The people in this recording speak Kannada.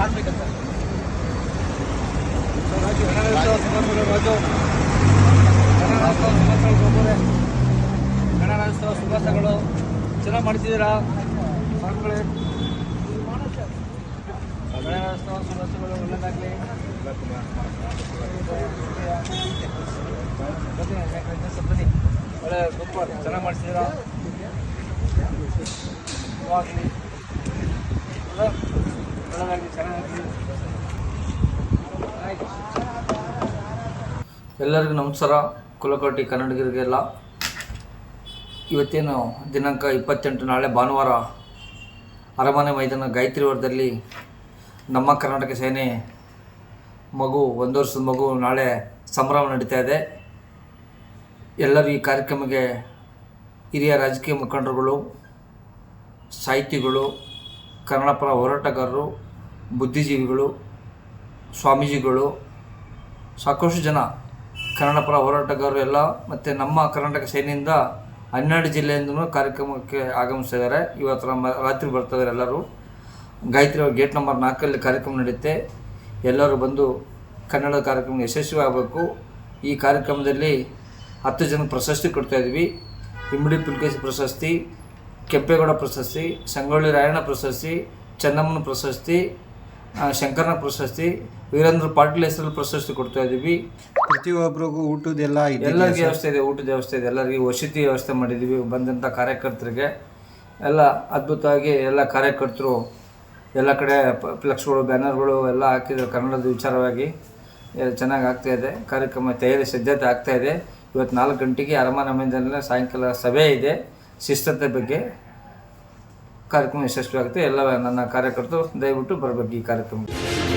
ಕಾಣ್ಬೇಕಂತ ಗಣರಾಜ್ಯೋತ್ಸವ ಸುಭಾಷಗಳು ಚೆನ್ನಾಗಿ ಮಾಡ್ತಿದ್ದೀರಾ ಮಕ್ಕಳೇ ಗಣರಾಜ್ಯೋತ್ಸವ ಸುಭಾಷಗಳು ಒಳ್ಳೆದಾಗಲಿ ಬನ್ನಿ ಒಳ್ಳೆ ಸೂಪರ್ ಚೆನ್ನಾಗಿ ಮಾಡ್ತಿದ್ದೀರಾ ಎಲ್ಲರಿಗೂ ನಮಸ್ಕಾರ. ಕುಲಕೋಟಿ ಕನ್ನಡಿಗರಿಗೆಲ್ಲ. ಇವತ್ತೇನು ದಿನಾಂಕ ಇಪ್ಪತ್ತೆಂಟು, ನಾಳೆ ಭಾನುವಾರ ಅರಮನೆ ಮೈದಾನ ಗಾಯತ್ರಿ ವರದಲ್ಲಿ ನಮ್ಮ ಕರ್ನಾಟಕ ಸೇನೆ ಮಗು, ಒಂದು ವರ್ಷದ ಮಗು ನಾಳೆ ಸಂಭ್ರಮ ನಡೀತಾ ಇದೆ. ಎಲ್ಲರೂ ಈ ಕಾರ್ಯಕ್ರಮಕ್ಕೆ ಹಿರಿಯ ರಾಜಕೀಯ ಮುಖಂಡರುಗಳು, ಸಾಹಿತಿಗಳು ಕನ್ನಡ ಪರ ಹೋರಾಟಗಾರರು ಬುದ್ಧಿಜೀವಿಗಳು, ಸ್ವಾಮೀಜಿಗಳು, ಸಾಕಷ್ಟು ಜನ ಕನ್ನಡ ಪರ ಹೋರಾಟಗಾರರು ಎಲ್ಲ ಮತ್ತು ನಮ್ಮ ಕರ್ನಾಟಕ ಸೇನೆಯಿಂದ ಹನ್ನೆರಡು ಜಿಲ್ಲೆಯಿಂದಲೂ ಕಾರ್ಯಕ್ರಮಕ್ಕೆ ಆಗಮಿಸಿದ್ದಾರೆ ಇವತ್ತು ನಮ್ಮ ರಾತ್ರಿ ಬರ್ತಿದ್ದಾರೆ ಎಲ್ಲರೂ. ಗಾಯತ್ರಿ ಗೇಟ್ ನಂಬರ್ ನಾಲ್ಕಲ್ಲಿ ಕಾರ್ಯಕ್ರಮ ನಡೆಯುತ್ತೆ. ಎಲ್ಲರೂ ಬಂದು ಕನ್ನಡ ಕಾರ್ಯಕ್ರಮ ಯಶಸ್ವಿ ಆಗಬೇಕು. ಈ ಕಾರ್ಯಕ್ರಮದಲ್ಲಿ ಹತ್ತು ಜನ ಪ್ರಶಸ್ತಿ ಕೊಡ್ತಾ ಇದ್ವಿ. ಇಮ್ಮಡಿ ಪುಲ್ಕೇಶಿ ಪ್ರಶಸ್ತಿ, ಕೆಂಪೇಗೌಡ ಪ್ರಶಸ್ತಿ, ಸಂಗೊಳ್ಳಿ ರಾಯಣ್ಣ ಪ್ರಶಸ್ತಿ, ಚೆನ್ನಮ್ಮನ ಪ್ರಶಸ್ತಿ ಶಂಕರನ ಪ್ರಶಸ್ತಿ ವೀರೇಂದ್ರ ಪಾಟೀಲ್ ಹೆಸರಲ್ಲಿ ಪ್ರಶಸ್ತಿ ಕೊಡ್ತಾ ಇದ್ದೀವಿ ಪ್ರತಿಯೊಬ್ಬರಿಗೂ ಊಟದೆಲ್ಲ ಎಲ್ಲರಿಗೂ ವ್ಯವಸ್ಥೆ ಇದೆ ಊಟದ ವ್ಯವಸ್ಥೆ ಇದೆ. ಎಲ್ಲರಿಗೂ ವಸತಿ ವ್ಯವಸ್ಥೆ ಮಾಡಿದ್ದೀವಿ ಬಂದಂಥ ಕಾರ್ಯಕರ್ತರಿಗೆ. ಎಲ್ಲ ಅದ್ಭುತವಾಗಿ ಎಲ್ಲ ಕಾರ್ಯಕರ್ತರು ಎಲ್ಲ ಕಡೆ ಫ್ಲೆಕ್ಸ್ಗಳು ಬ್ಯಾನರ್ಗಳು ಎಲ್ಲ ಹಾಕಿದ್ರು ಕನ್ನಡದ ವಿಚಾರವಾಗಿ. ಎಲ್ಲ ಚೆನ್ನಾಗಿ ಆಗ್ತಾ ಇದೆ. ಕಾರ್ಯಕ್ರಮ ತಯಾರಿ ಸಿದ್ಧತೆ ಆಗ್ತಾ ಇದೆ. ಇವತ್ತು ನಾಲ್ಕು ಗಂಟೆಗೆ ಅರಮನೆ ಮೈದಾನದಲ್ಲಿ ಸಾಯಂಕಾಲ ಸಭೆ ಇದೆ. ಶಿಸ್ತತೆ ಬಗ್ಗೆ ಕಾರ್ಯಕ್ರಮ ಯಶಸ್ವಿಯಾಗುತ್ತೆ. ಎಲ್ಲ ನನ್ನ ಕಾರ್ಯಕರ್ತರು ದಯವಿಟ್ಟು ಬರಬೇಕು ಈ ಕಾರ್ಯಕ್ರಮಕ್ಕೆ.